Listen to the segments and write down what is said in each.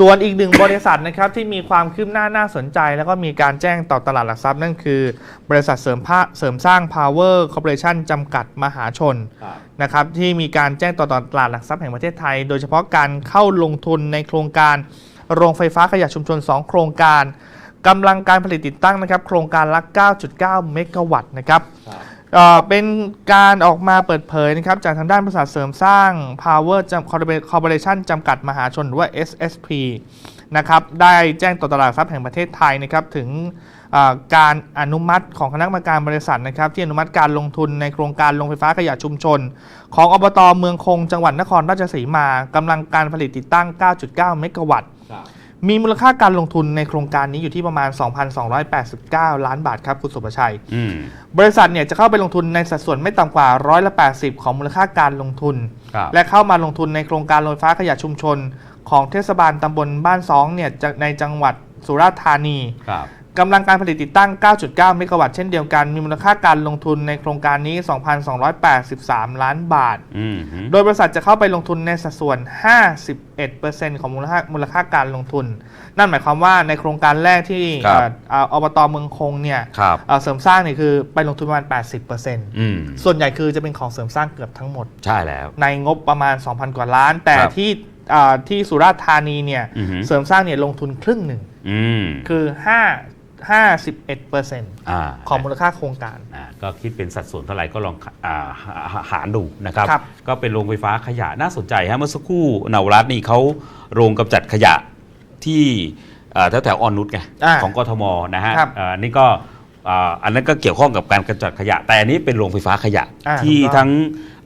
ส่วนอีกหนึ่งบริษัทนะครับที่มีความคืบหน้าน่าสนใจ แล้วก็มีการแจ้งต่อตลาดหลักทรัพย์นั่นคือ บริษัทเสริมผ้าเสริมสร้าง Power Corporation จำกัดมหาชนนะครับที่มีการแจ้งต่อตลาดหลักทรัพย์แห่งประเทศไทย โดยเฉพาะการเข้าลงทุนในโครงการโรงไฟฟ้าขยะชุมชน 2 โครงการ กำลังการผลิตติดตั้งนะครับ โครงการละ 9.9 เมกะวัตต์นะครับเอ่อเป็นการออกมาเปิดเผยนะครับ จากทางด้านบริษัทเสริมสร้าง Power จำ Corporation จำกัดมหาชนหรือว่า SSP นะครับได้แจ้งต่อตลาดหลักทรัพย์แห่งประเทศไทยนะครับถึงเอ่อการอนุมัติของคณะกรรมการบริษัทนะครับ ที่อนุมัติการลงทุนในโครงการโรงไฟฟ้าขยะชุมชน ของอบตเมืองคงจังหวัดนครราชสีมากำลังการผลิตติดตั้ง 9.9 เมกะวัตต์ มีมูลค่าการลงทุนในโครงการนี้อยู่ที่ประมาณ 2,289 ล้านบาทครับคุณสุภชัยอืมบริษัทเนี่ยจะเข้าไปลงทุนในสัดส่วนไม่ต่ำกว่าร้อยละ80 ของมูลค่าการลงทุนครับและเข้ามาลงทุนในโครงการโรงไฟฟ้าขยะชุมชน ของเทศบาลตำบลบ้านซ้องเนี่ยจะในจังหวัดสุราษฎร์ธานีครับ กำลังการผลิตติดตั้ง 9.9 เมกะวัตต์เช่นเดียวกัน มีมูลค่าการลงทุนในโครงการนี้ 2,283 ล้านบาทอืมฮึโดยบริษัทจะเข้าไปลงทุนในสัดส่วน 51%ของมูลค่ามูลค่าการลงทุน นั่นหมายความว่าในโครงการแรกที่เอ่อเอ่ออบตเมืองคงเนี่ยครับเอ่อเสริมสร้างเนี่ยคือไปลงทุนประมาณ 80%อืมส่วนใหญ่คือจะเป็นของเสริมสร้างเกือบทั้งหมด ใช่แล้ว ในงบประมาณ 2,000 กว่าล้าน แต่ครับที่เอ่อที่สุราษฎร์ธานีเนี่ยอือฮึเสริมสร้างเนี่ยลงทุนครึ่งหนึ่งอืมคือ 5 51%อ่าของมูลค่าโครงการอ่าก็คิดเป็นสัดส่วนเท่าไหร่ก็ลองอ่าหาหาหารดูนะครับครับ ก็เป็นโรงไฟฟ้าขยะน่าสนใจฮะเมื่อสักครู่นาวรัตน์นี่เขาโรงกำจัดขยะที่แถวแถวๆอ่อนนุชไงอ่าของกทมนะฮะครับอ่านี่ก็อ่าอันนั้นก็เกี่ยวข้องกับการกำจัดขยะ แต่อันนี้เป็นโรงไฟฟ้าขยะอ่าที่ถูกต้องทั้ง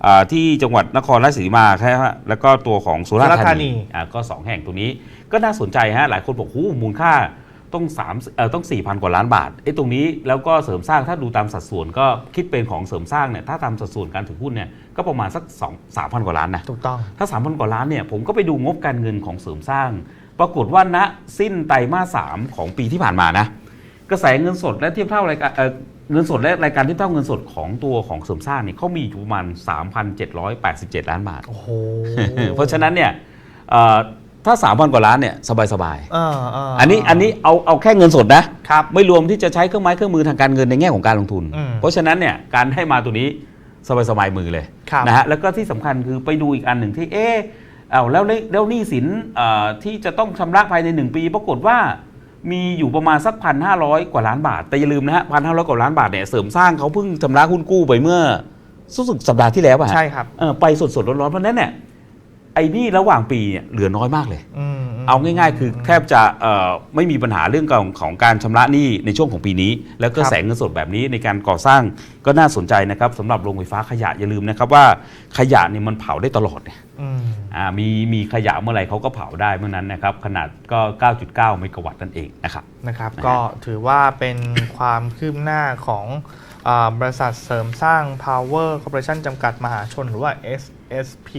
อ่าที่จังหวัดนครราชสีมาใช่ไหมฮะแล้วก็ตัวของสุราษฎสุราษฎร์ร์ธาธานีนีอ่าก็สองแห่งตรงนี้ก็น่าสนใจฮะหลายคนบอกหูมูลค่า ต้อง3เอ่อต้อง 4,000 กว่าล้านบาทไอ้ตรงนี้แล้วก็เสริมสร้างถ้าดูตามสัดส่วนก็คิดเป็นของเสริมสร้างเนี่ยถ้าตามสัดส่วนการถือหุ้นเนี่ยก็ประมาณสัก2 3,000 กว่าล้านนะถูกต้องถ้า 3,000 กว่าล้านเนี่ยผมก็ไปดูงบการเงินของเสริมสร้าง ปรากฏว่าณสิ้นไตรมาส3ของปีที่ผ่านมานะกระแสเงินสดและเทียบเท่ารายการเอ่อเงินสดและรายการเทียบเท่าเงินสดของตัวของเสริมสร้างเนี่ยเขามีอยู่ประมาณ3,787 ล้านบาท โอ้โห เพราะฉะนั้นเนี่ย เอ่อถ้า3,000กว่าล้านเนี่ยสบายๆเออเอันนี้อันนี้เอาเอาแค่เงินสดนะครับไม่รวมที่จะใช้เครื่องไม้เครื่องมือทางการเงินในแง่ของการลงทุน อืมเพราะฉะนั้นเนี่ยการให้มาตัวนี้สบายสบายๆมือเลยครับ นะฮะแล้วก็ที่สำคัญคือไปดูอีกอันหนึ่งที่เอ๊ะเอาแล้วแล้วแล้วหนี้สินเอ่อที่จะต้องชำระภายใน1ปี ปรากฏว่ามีอยู่ประมาณสักพันห้าร้อยกว่าล้านบาท แต่อย่าลืมนะฮะพันห้าร้อยกว่าล้านบาทเนี่ยเสริมสร้างเขาเพิ่งชำระหุ้นกู้ไปเมื่อรู้สึกสัปดาห์ที่แล้วอะฮะ ใช่ครับ เออไปสดๆร้อนๆเพราะฉะนั้นเนี่ย ไอ้หนี่ระหว่างปีเนี่ยเหลือน้อยมากเลย อืมมเอาง่ายๆ คือแทบจะเอ่อไม่มีปัญหาเรื่องของของการชำระหนี้ในช่วงของปีนี้ แล้วก็ครับแสงเงินสดแบบนี้ในการก่อสร้างก็น่าสนใจนะครับสำหรับโรงไฟฟ้าขยะอย่าลืมนะครับว่าขยะเนี่ยมันเผาได้ตลอดเนี่ย อืม อ่ามีมีขยะเมื่อไหร่เขาก็เผาได้เมื่อนั้นนะครับ ขนาดก็ 9.9 เมกะวัตต์นั่นเองนะครับ นะครับนะฮะก็ถือว่าเป็นความคืบหน้าของอา บริษัทเสริมสร้าง Power Corporation จำกัดมหาชนหรือว่า SSP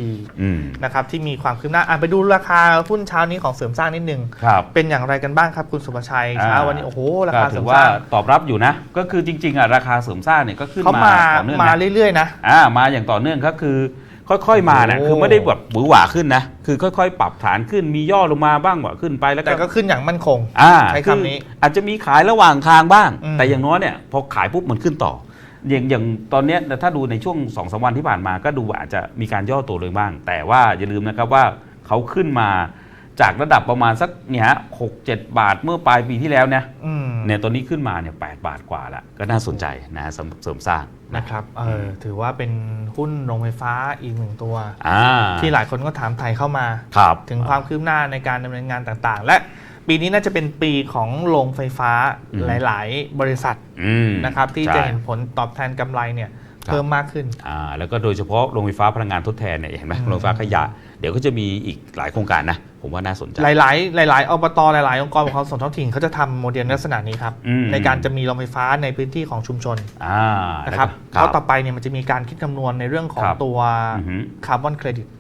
อืมนะครับที่มีความคืบหน้าอะไปดูราคาหุ้นเช้านี้ของเสริมสร้างนิดนึงครับเป็นอย่างไรกันบ้างครับคุณสุภชัยอ่าเช้าวันนี้โอ้โหราก็คาเสถืริอมสว่าร้างตอบรับอยู่นะ ก็คือจริงๆอะราคาเสริมสร้างเนี่ยก็ขึ้นเขามามาต่อเนื่องมานะเรื่อยๆนะอ่ามาอย่างต่อเนื่องก็คือ ค่อยๆมานะโอ้ คือไม่ได้แบบหวือหวาขึ้นนะ คือค่อยๆ ปรับฐานขึ้นมีย่อลงมาบ้างว่าขึ้นไปแล้วแต่ก็ก็ขึ้นอย่างมั่นคง อ่าใช้คือคำนี้อาจจะมีขายระหว่างทางบ้าง อืม แต่อย่างน้อยเนี่ยพอขายปุ๊บมันขึ้นต่อ อย่างอย่างตอนเนี้ยถ้าดูในช่วง2อสวันที่ผ่านมาก็ดูอาจจะมีการย่อตัวลงบ้าง แต่ว่าอย่าลืมนะครับว่าเขาขึ้นมา จากระดับประมาณสักเนี่ยฮะหกเจ็ดบาทเมื่อปลายปีที่แล้วเนี่ยอืมเนี่ยตอนนี้ขึ้นมาเนี่ยแปดบาทกว่าละก็น่าสนใจนะสำหรับเสริมสร้างนะครับเออถือว่าเป็นหุ้นโรงไฟฟ้าอีกหนึ่งตัว อ่าที่หลายคนก็ถามไทยเข้ามา ครับถึงความคืบหน้าในการดำเนินงานต่างๆ และปีนี้น่าจะเป็นปีของโรงไฟฟ้าอืมหลาย ๆ บริษัทอืมนะครับที่ใช่จะเห็นผลตอบแทนกำไรเนี่ยครับ เพิ่มมากขึ้นอ่าแล้วก็โดยเฉพาะโรงไฟฟ้าพลังงานทดแทนเนี่ยเห็นไหมอืมโรงไฟฟ้าขยะ เดี๋ยวก็จะมีอีกหลายโครงการนะ ผมว่าน่าสนใจ หลาย ๆ หลาย ๆอบตหลาย ๆ องค์กรปกครองส่วนท้องถิ่นเขาจะทำโมเดลลักษณะนี้ครับอืมในการจะมีโรงไฟฟ้าในพื้นที่ของชุมชนอ่านะครับแล้วก็เพราะต่อไปเนี่ยมันจะมีการคิดคำนวณในเรื่องของครับตัวอือหือคาร์บอนเครดิตอ่า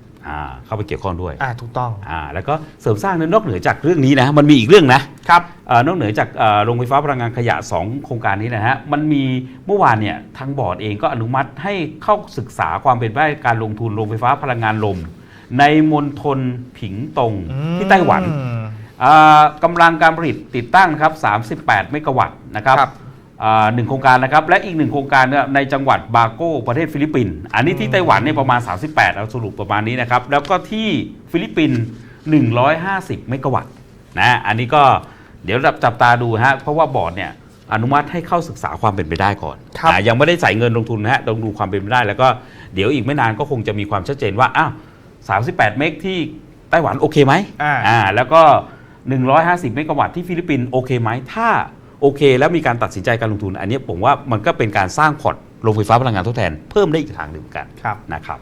เข้าไปเกี่ยวข้องด้วยอ่าถูกต้องอ่าแล้วก็เสริมสร้างนั้นนอกเหนือจากเรื่องนี้นะมันมีอีกเรื่องนะครับเอ่อนอกเหนือจากเอ่อโรงไฟฟ้าพลังงานขยะ 2 โครงการนี้นะฮะมันมีเมื่อวานเนี่ยทางบอร์ดเองก็อนุมัติให้เข้าศึกษาความเป็นไปได้การลงทุนโรงไฟฟ้าพลังงานลม ในมณฑลผิงตงที่ไต้หวันอืมอ่ากำลังการผลิตติดตั้งนะครับ 38 เมกะวัตต์นะครับครับอ่า หนึ่งโครงการนะครับ และอีกหนึ่งโครงการเนี่ยในจังหวัดบาโกประเทศฟิลิปปินส์อันนี้ที่ไต้หวันเนี่ยประมาณ 38เราสรุปประมาณนี้นะครับ แล้วก็ที่ฟิลิปปินส์150 เมกะวัตต์นะอันนี้ก็เดี๋ยวจับจับตาดูฮะเพราะว่าบอร์ดเนี่ยอนุมัติให้เข้าศึกษาความเป็นไปได้ก่อนครับนะยังไม่ได้ใส่เงินลงทุนนะฮะต้องดูความเป็นไปได้ แล้วก็เดี๋ยวอีกไม่นานก็คงจะมีความชัดเจนว่าอ้าว38 เมกที่ไต้หวันโอเคไหมอ่าอ่าแล้วก็ 150 เมกะวัตต์ที่ฟิลิปปินส์โอเคไหมถ้า โอเค แล้วมีการตัดสินใจการลงทุน อันนี้ผมว่ามันก็เป็นการสร้างพอร์ตโรงไฟฟ้าพลังงานทดแทนเพิ่มได้อีกทางหนึ่งเหมือนกันครับนะครับ